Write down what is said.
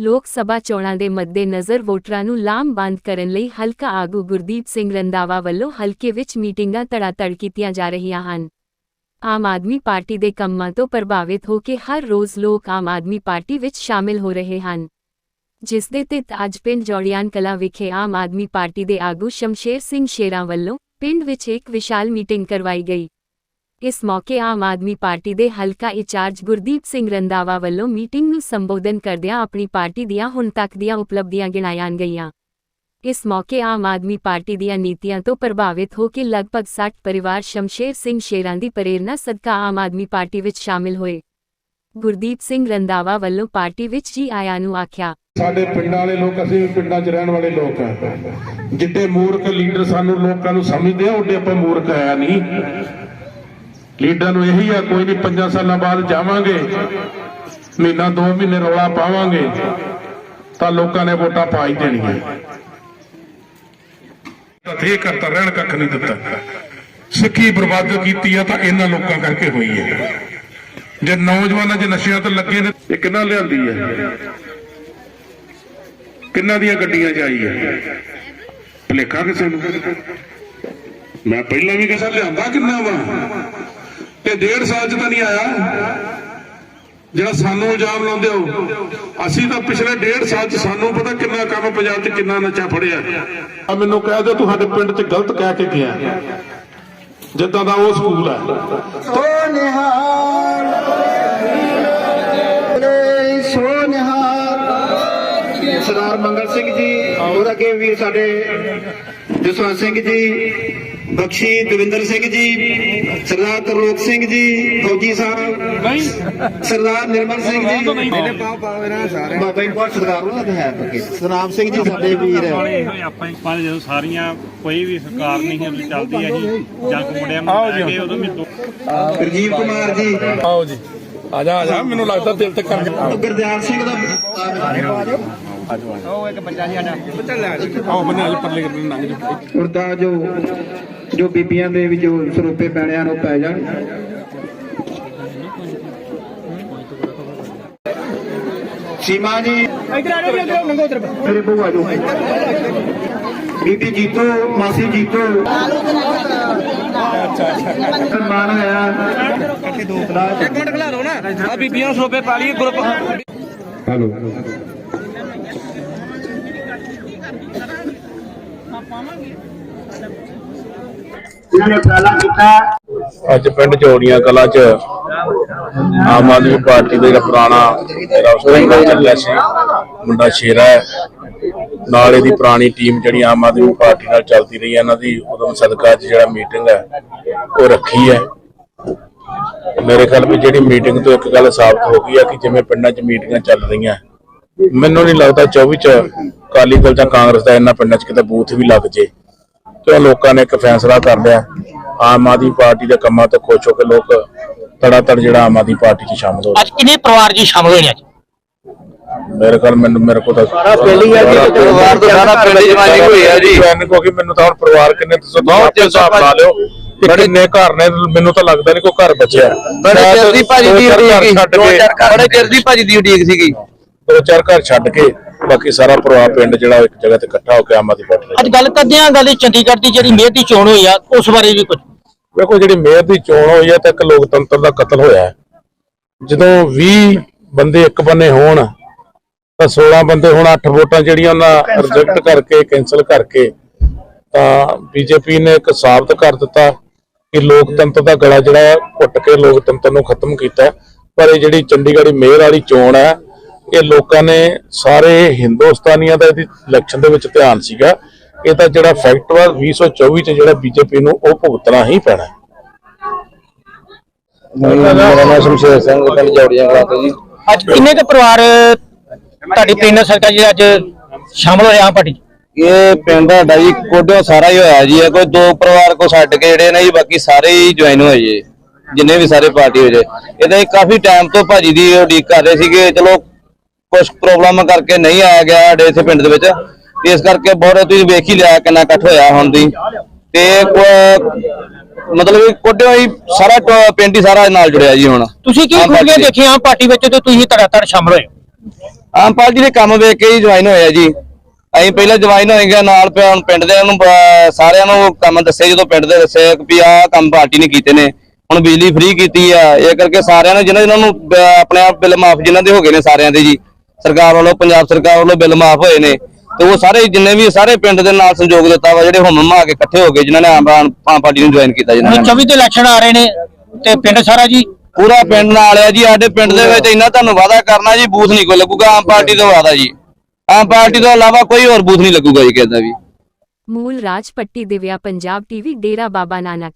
ਲੋਕ ਸਭਾ ਚੋਣਾਂ ਦੇ ਮੱਦੇਨਜ਼ਰ ਵੋਟਰਾਂ ਨੂੰ ਲਾਮਬੰਦ ਕਰਨ ਲਈ ਹਲਕਾ ਆਗੂ ਗੁਰਦੀਪ ਸਿੰਘ ਰੰਦਾਵਾ ਵੱਲੋਂ ਹਲਕੇ ਵਿੱਚ ਮੀਟਿੰਗਾਂ ਧੜਾਧੜ ਕੀਤੀਆਂ ਜਾ ਰਹੀਆਂ ਹਨ। ਆਮ ਆਦਮੀ ਪਾਰਟੀ ਦੇ ਕੰਮਾਂ ਤੋਂ ਪ੍ਰਭਾਵਿਤ ਹੋ ਕੇ ਹਰ ਰੋਜ਼ ਲੋਕ ਆਮ ਆਦਮੀ ਪਾਰਟੀ ਵਿੱਚ ਸ਼ਾਮਿਲ ਹੋ ਰਹੇ ਹਨ। ਜਿਸ ਦੇ ਤਹਿਤ ਅੱਜ ਪਿੰਡ ਜੋੜਿਆਨ ਕਲਾ ਵਿਖੇ ਆਮ ਆਦਮੀ ਪਾਰਟੀ ਦੇ ਆਗੂ ਸ਼ਮਸ਼ੇਰ ਸਿੰਘ ਸ਼ੇਰਾਂ ਵੱਲੋਂ ਪਿੰਡ ਵਿੱਚ ਇੱਕ ਵਿਸ਼ਾਲ ਮੀਟਿੰਗ ਕਰਵਾਈ ਗਈ। ਇਸ ਮੌਕੇ ਆਮ ਆਦਮੀ ਪਾਰਟੀ ਦੇ ਹਲਕਾ ਇੰਚਾਰਜ ਗੁਰਦੀਪ ਸਿੰਘ ਰੰਦਾਵਾ ਵੱਲੋਂ ਮੀਟਿੰਗ ਨੂੰ ਸੰਬੋਧਨ ਕਰਦਿਆਂ ਆਪਣੀ ਪਾਰਟੀ ਦੀਆਂ ਹੁਣ ਤੱਕ ਦੀਆਂ ਉਪਲਬਧੀਆਂ ਗਿਣਾਈਆਂ ਗਈਆਂ। ਇਸ ਮੌਕੇ ਆਮ ਆਦਮੀ ਪਾਰਟੀ ਦੀਆਂ ਨੀਤੀਆਂ ਤੋਂ ਪ੍ਰਭਾਵਿਤ ਹੋ ਕੇ ਲਗਭਗ 60 ਪਰਿਵਾਰ ਸ਼ਮਸ਼ੇਰ ਸਿੰਘ ਸ਼ੇਰਾਂ ਦੀ ਪ੍ਰੇਰਣਾ ਸਦਕਾ ਆਮ ਆਦਮੀ ਪਾਰਟੀ ਵਿੱਚ ਸ਼ਾਮਿਲ ਹੋਏ। ਗੁਰਦੀਪ ਸਿੰਘ ਰੰਦਾਵਾ ਵੱਲੋਂ ਪਾਰਟੀ ਵਿੱਚ ਜੀ ਆਇਆਂ ਨੂੰ ਆਖਿਆ, ਸਾਡੇ ਪਿੰਡਾਂ ਵਾਲੇ ਲੋਕ, ਅਸੀਂ ਪਿੰਡਾਂ 'ਚ ਰਹਿਣ ਵਾਲੇ ਲੋਕ ਆ। ਜਿੱਡੇ ਮੂਰਖ ਲੀਡਰ ਸਾਨੂੰ ਲੋਕਾਂ ਨੂੰ ਸਮਝਦੇ ਆ, ਉਹਦੇ ਆਪਾਂ ਮੂਰਖ ਆਇਆ ਨਹੀਂ। ਲੀਡਰ ਨੂੰ ਇਹੀ ਆ ਕੋਈ ਨਹੀਂ ਪੰਜਾਂ ਸਾਲਾਂ ਬਾਅਦ ਜਾਵਾਂਗੇ। ਮਹੀਨਾ ਦੋ ਮਹੀਨੇ ਰੌਲਾ ਪਾਵਾਂਗੇ ਤਾਂ ਲੋਕਾਂ ਨੇ ਵੋਟਾਂ ਪਾ ਹੀ ਦੇਣੀਆਂ। ਤੇ ਕਰਤਾ ਰਹਿਣ ਕੱਖ ਨਹੀਂ ਦਿੱਤਾ। ਸਿੱਖੀ ਬਰਬਾਦ ਕੀਤੀ ਆ ਤਾਂ ਇਹਨਾਂ ਲੋਕਾਂ ਕਰਕੇ ਹੋਈ ਹੈ। ਜੇ ਨੌਜਵਾਨਾਂ 'ਚ ਨਸ਼ਿਆਂ ਤੇ ਲੱਗੇ ਨੇ ਇਹ ਕਿੰਨਾ ਲਿਆਂਦੀ ਹੈ? ਕਿੰਨਾਂ ਦੀਆਂ ਗੱਡੀਆਂ 'ਚ ਆਈ ਹੈ? ਭਲੇਖਾ ਕਿਸੇ ਨੂੰ? ਮੈਂ ਪਹਿਲਾਂ ਵੀ ਕਿਸੇ ਲਿਆਂਦਾ ਕਿੰਨਾ ਵਾ? ਤੇ ਡੇਢ ਸਾਲ 'ਚ ਤਾਂ ਨਹੀਂ ਆਇਆ। ਜਿਹੜਾ ਸਾਨੂੰ ਇਲਜ਼ਾਮ ਲਾਉਂਦੇ ਹੋ ਅਸੀਂ ਤਾਂ ਪਿਛਲੇ ਡੇਢ ਸਾਲ 'ਚ ਸਾਨੂੰ ਪਤਾ ਕਿੰਨਾ ਕੰਮ ਪੰਜਾਬ 'ਚ ਕਿੰਨਾ ਨਸ਼ਾ ਫੜਿਆ। ਆ ਮੈਨੂੰ ਕਹਿ ਦਿਓ ਤੁਹਾਡੇ ਪਿੰਡ 'ਚ ਗਲਤ ਕਹਿ ਕੇ ਗਿਆ। ਜਿੱਦਾਂ ਦਾ ਉਹ ਸਕੂਲ ਹੈ। ਸੋ ਨਿਹਾਲ ਬੋਲੇ ਸੋ ਨਿਹਾਲ ਸਰਦਾਰ ਮੰਗਲ ਸਿੰਘ ਜੀ ਹੋਰ ਅੱਗੇ ਵੀਰ ਸਾਡੇ ਜਸਵੰਤ ਸਿੰਘ ਜੀ ਬਖਸ਼ੀ ਦਵਿੰਦਰ ਸਿੰਘ ਜੀ ਸਰਦਾਰ ਤਰਲੋਕ ਸਿੰਘ ਜੀ ਫੌਜੀ ਸਾਹਿਬ ਸਰਦਾਰ ਨਿਰਮਲ ਸਿੰਘ ਜੀ। ਮੇਰੇ ਪਾਪ ਪਾਵੇ ਨਾ ਸਾਰੇ। ਬਾਬਾ ਜੀ ਬਹੁਤ ਸਰਦਾਰ ਉਹਨਾਂ ਦਾ ਹੈ ਪੱਕੇ। ਸਨਾਮ ਸਿੰਘ ਜੀ ਸਾਡੇ ਵੀਰ। ਆਪਾਂ ਪਰ ਜਦੋਂ ਸਾਰੀਆਂ ਕੋਈ ਵੀ ਸਰਕਾਰ ਨਹੀਂ ਹੈ ਚੱਲਦੀ ਹੈ ਜੀ ਜਾਂ ਕੋ ਮੁੰਡਿਆਂ ਨੂੰ ਲੈ ਕੇ ਉਦੋਂ ਵੀ ਦੋ ਗੁਰਜੀਤ ਕੁਮਾਰ ਜੀ। ਆਓ ਜੀ। ਆ ਜਾ ਆ ਜਾ ਮੈਨੂੰ ਲੱਗਦਾ ਦਿਲ ਤੇ ਕਰਕੇ ਗੁਰਦਿਆਲ ਸਿੰਘ ਦਾ ਆਓ ਬੰਨੇ ਵਾਲੇ ਪਰਲੇ ਕਰਨੇ ਲੰਘ ਜਾ ਉਰਦਾ ਜੋ ਜੋ ਬੀਬੀਆਂ ਦੇ ਵੀ ਜੋ ਸਰੂਪੇ ਪੈਣਿਆਂ ਨੂੰ ਪੈ ਜਾਣ। ਸੀਮਾ ਜੀ ਇਧਰ ਆ ਜਾਓ ਨੰਗੋ ਉਧਰ। ਮੇਰੇ ਬਹੂ ਆ ਜਾਓ। ਬੀਬੀ ਜੀਤੋ ਮਾਸੀ ਜੀਤੋ। ਸਨਮਾਨ ਹੋਇਆ। ਇੱਕ ਮਿੰਟ ਖਲਾ ਲਓ ਨਾ। ਆ ਬੀਬੀਆਂ ਸਰੂਪੇ ਪਾ ਲਈ ਗਰੁੱਪ। ਹੈਲੋ ਇਹਨਾਂ ਨੇ ਉਪਰਾਲਾ ਕੀਤਾ ਅੱਜ ਪਿੰਡ ਜੋੜੀਆਂ ਕਲਾ ਚ ਆਮ ਆਦਮੀ ਪਾਰਟੀ ਦਾ ਜਿਹੜਾ ਪੁਰਾਣਾ ਜਿਹੜਾ ਚੱਲਿਆ ਸੀ ਮੁੰਡਾ ਸ਼ੇਰਾ ਨਾਲ ਇਹਦੀ ਪੁਰਾਣੀ ਟੀਮ ਜਿਹੜੀ ਆਮ ਆਦਮੀ ਪਾਰਟੀ ਨਾਲ ਚੱਲਦੀ ਰਹੀ ਹੈ, ਇਹਨਾਂ ਦੀ ਉਦੋਂ ਸਦਕਾ ਚ ਜਿਹੜਾ ਮੀਟਿੰਗ ਹੈ, ਉਹ ਰੱਖੀ ਹੈ। ਮੇਰੇ ਖਿਆਲ ਵਿੱਚ ਜਿਹੜੀ ਮੀਟਿੰਗ ਤੋਂ ਇੱਕ ਗੱਲ ਸਾਬਤ ਹੋ ਗਈ ਹੈ ਕਿ ਜਿਵੇਂ ਪਿੰਡਾਂ 'ਚ ਮੀਟਿੰਗਾਂ ਚੱਲ ਰਹੀਆਂ ਮੈਨੂੰ ਨਹੀਂ ਲੱਗਦਾ 24 ਚ ਅਕਾਲੀ ਦਲ ਜਾਂ ਕਾਂਗਰਸ ਦਾ ਇਹਨਾਂ ਪਿੰਡਾਂ 'ਚ ਕਿਤੇ ਬੂਥ ਵੀ ਲੱਗ ਜੇ। ਤੇ ਲੋਕਾਂ ਨੇ ਇੱਕ ਫੈਸਲਾ ਕਰ ਲਿਆ। ਆਮ ਆਦਮੀ ਪਾਰਟੀ ਦੇ ਕੰਮਾਂ ਤੋਂ ਖੁਸ਼ ਹੋ ਕੇ ਲੋਕ ਤੜਾਤੜ ਜਿਹੜਾ ਆਮ ਆਦਮੀ ਪਾਰਟੀ 'ਚ ਸ਼ਾਮਲ ਹੋ ਅੱਜ ਕਿੰਨੇ ਪਰਿਵਾਰ ਜੀ ਸ਼ਾਮਲ ਹੋਏ ਨੇ ਅੱਜ? ਗਏ। ਮੇਰੇ ਖਿਆਲ ਮੈਨੂੰ ਮੇਰੇ ਕੋਲ ਤਾਂ ਸਾਰਾ ਪਿੰਡ ਹੀ ਆ ਜੀ, ਪਰਿਵਾਰ ਤਾਂ ਸਾਰਾ ਪਿੰਡ ਹੀ ਜਮਾਨੀ ਹੋਈ ਆ ਜੀ। ਕਿਉਂਕਿ ਮੈਨੂੰ ਤਾਂ ਹੁਣ ਪਰਿਵਾਰ ਕਿੰਨੇ ਤੁਸੀਂ ਬਹੁਤ ਹਿਸਾਬ ਲਾ ਲਿਓ ਕਿੰਨੇ ਘਰ ਨੇ ਮੈਨੂੰ ਤਾਂ ਲੱਗਦਾ ਨਹੀਂ ਕੋਈ ਘਰ ਬਚਿਆ। ਬੜੇ ਚਿਰ ਦੀ ਦੀ ਉਡੀਕ ਬੜੇ ਦੀ ਭਾਜੀ ਦੀ ਉਡੀਕ ਸੀਗੀ। ਦੋ ਚਾਰ ਘਰ ਛੱਡ ਕੇ ਬਾਕੀ ਸਾਰਾ ਪਰਿਵਾਰ ਪਿੰਡ ਜਿਹੜਾ ਇੱਕ ਜਗ੍ਹਾ ਤੇ ਇਕੱਠਾ ਹੋ ਕੇ ਆਮ ਆਦਮੀ ਪਾਰਟੀ ਅੱਜ ਗੱਲ ਕਰਦੇ ਆਂ ਗੱਲ ਚੰਡੀਗੜ੍ਹ ਦੀ ਜਿਹੜੀ ਮੇਅਰ ਦੀ ਚੋਣ ਹੋਈ ਆ ਉਸ ਬਾਰੇ ਵੀ ਕੁਝ ਵੇਖੋ ਜਿਹੜੀ ਮੇਅਰ ਦੀ ਚੋਣ ਹੋਈ ਹੈ ਤਾਂ ਇੱਕ ਲੋਕਤੰਤਰ ਦਾ ਕਤਲ ਹੋਇਆ ਹੈ ਜਦੋਂ 20 ਬੰਦੇ ਇੱਕ ਬੰਨੇ ਹੋਣ ਤਾਂ 16 ਬੰਦੇ ਹੁਣ 8 ਵੋਟਾਂ ਜਿਹੜੀਆਂ ਉਹਨਾਂ ਰਿਜੈਕਟ ਕਰਕੇ ਕੈਨਸਲ ਕਰਕੇ ਤਾਂ ਬੀਜੇਪੀ ਨੇ ਇੱਕ ਸਾਬਤ ਕਰ ਦਿੱਤਾ ਕਿ ਲੋਕਤੰਤਰ ਦਾ ਗਲਾ ਜਿਹੜਾ ਘੁੱਟ ਕੇ ਲੋਕਤੰਤਰ ਨੂੰ ਖਤਮ ਕੀਤਾ। ਪਰ ਇਹ ਜਿਹੜੀ ਚੰਡੀਗੜ੍ਹ ਮੇਅਰ ਵਾਲੀ ਚੋਣ ਹੈ ਇਹ ਲੋਕਾਂ ਨੇ ਸਾਰੇ ਹਿੰਦੁਸਤਾਨੀਆਂ ਦਾ ਇਹਦੀ ਇਲੈਕਸ਼ਨ ਦੇ ਵਿੱਚ ਧਿਆਨ ਸੀਗਾ। ਇਹ ਤਾਂ ਜਿਹੜਾ ਫੈਕਟ ਵਾ 2024 ਚ ਜਿਹੜਾ ਬੀਜੇਪੀ ਨੂੰ ਉਹ ਭੁਗਤਣਾ ਹੀ ਪੈਣਾ। ਹੈ। ਮੇਰਾ ਨਾਮ ਸ਼ਮਸ਼ੇਰ ਸਿੰਘ ਪਿੰਡ ਜੌੜੀਆਂ ਕਲਾਂ ਤੋਂ ਜੀ। ਅੱਜ ਕਿੰਨੇ ਕੁ ਪਰਿਵਾਰ ਤੁਹਾਡੀ ਪਿੰਡ ਸਰਕਾਰ ਜੀ ਅੱਜ ਸ਼ਾਮਲ ਹੋਏ ਆਮ ਪਾਰਟੀ 'ਚ? ਇਹ ਪਿੰਡ ਸਾਡਾ ਜੀ ਕੋਡਿਓ ਸਾਰਾ ਹੀ ਹੋਇਆ ਜੀ। ਕੋਈ ਦੋ ਪਰਿਵਾਰ ਕੋ ਛੱਡ ਕੇ ਜਿਹੜੇ ਨੇ ਜੀ ਬਾਕੀ ਸਾਰੇ ਹੀ ਜੁਆਇਨ ਹੋਏ ਜੀ। ਜਿੰਨੇ ਵੀ ਸਾਰੇ ਪਾਰਟੀ ਹੋਏ ਜੇ। ਇਹਦਾ ਹੀ ਕਾਫੀ ਟਾਈਮ ਤੋਂ ਭਾਜੀ ਦੀ ਉਡੀਕ ਕਰ ਰਹੇ ਸੀਗੇ। ਚਲੋ ਕੁਝ ਪ੍ਰੋਬਲਮ ਕਰਕੇ ਨਹੀਂ ਆਇਆ ਗਿਆ ਸਾਡੇ ਇੱਥੇ ਪਿੰਡ ਦੇ ਵਿੱਚ। ਇਸ ਕਰਕੇ ਬਹੁਤ ਤੁਸੀਂ ਵੇਖ ਹੀ ਲਿਆ ਕਿੰਨਾ ਇਕੱਠ ਹੋਇਆ ਹੁਣ ਦੀ। ਤੇ ਮਤਲਬ ਕੋਡਿਓ ਹੀ ਸਾਰਾ ਪਿੰਡ ਹੀ ਸਾਰਾ ਨਾਲ ਜੁੜਿਆ ਜੀ ਹੁਣ। ਤੁਸੀਂ ਕੀ ਪਾਰਟੀ। ਦੇਖੀਆਂ ਪਾਰਟੀ ਵਿੱਚ ਤੇ ਤੁਸੀਂ ਧੜਾਧੜ ਸ਼ਾਮਲ ਹੋਏ ਆਮ ਪਾਰਟੀ ਦੇ ਕੰਮ ਵੇਖ ਕੇ ਹੀ ਜੁਆਇਨ ਹੋਇਆ ਜੀ। ਅਸੀਂ ਪਹਿਲਾਂ ਜੁਆਇਨ ਹੋਏਗਾ ਨਾਲ ਪਿੰਡ ਦੇ ਨੂੰ ਸਾਰਿਆਂ ਨੂੰ ਕੰਮ ਦੱਸੇ ਜਦੋਂ ਪਿੰਡ ਦੇ ਦੱਸੇ ਕਿ ਵੀ ਆਹ ਕੰਮ ਪਾਰਟੀ ਨੇ ਕੀਤੇ ਨੇ। ਹੁਣ ਬਿਜਲੀ ਫ੍ਰੀ ਕੀਤੀ ਆ। ਇਹ ਕਰਕੇ ਸਾਰਿਆਂ ਨੂੰ ਜਿਹਨਾਂ ਜਿਹਨਾਂ ਨੂੰ ਆਪਣੇ ਆਪ ਬਿੱਲ ਮਾਫ ਜਿਨ੍ਹਾਂ ਦੇ ਹੋ ਗਏ ਨੇ ਸਾਰਿਆਂ ਦੇ ਜੀ। ਸਰਕਾਰ ਵੱਲੋਂ ਪੰਜਾਬ ਸਰਕਾਰ ਵੱਲੋਂ ਬਿੱਲ ਮਾਫ ਹੋਏ ਨੇ। ਤੇ ਉਹ ਸਾਰੇ ਜਿੰਨੇ ਵੀ ਸਾਰੇ ਪਿੰਡ ਦੇ ਨਾਲ ਸੰਯੋਗ ਦਿੱਤਾ ਵਾ ਜਿਹੜੇ ਹੁਣ ਮਾ ਕੇ ਇਕੱਠੇ ਹੋ ਗਏ ਜਿਨ੍ਹਾਂ ਨੇ ਆਮ ਆਮ ਪਾਰਟੀ ਨੂੰ ਜੁਆਇਨ ਕੀਤਾ ਜਿਨ੍ਹਾਂ ਨੇ 24 ਤੇ ਇਲੈਕਸ਼ਨ ਆ ਰਹੇ ਨੇ ਤੇ ਪਿੰਡ ਸਾਰਾ ਜੀ? ਪੂਰਾ ਪਿੰਡ ਨਾਲ ਆ ਜੀ ਸਾਡੇ ਪਿੰਡ ਦੇ ਵਿੱਚ ਇੰਨਾ ਤੁਹਾਨੂੰ ਵਾਅਦਾ ਕਰਨਾ ਜੀ ਬੂਥ ਨਹੀਂ ਕੋਈ ਲੱਗੂਗਾ ਆਮ ਪਾਰਟੀ ਤੋਂ ਵਾਅਦਾ ਜੀ। ਆਮ ਪਾਰਟੀ ਤੋਂ ਇਲਾਵਾ ਕੋਈ ਹੋਰ ਬੂਥ ਨਹੀਂ ਲੱਗੂਗਾ ਜੀ ਕਿਸੇ ਦਾ ਵੀ। ਮੂਲ ਰਾਜ ਪੱਟੀ ਦਿਵਿਆ ਪੰਜਾਬ ਟੀਵੀ ਡੇਰਾ ਬਾਬਾ ਨਾਨਕ।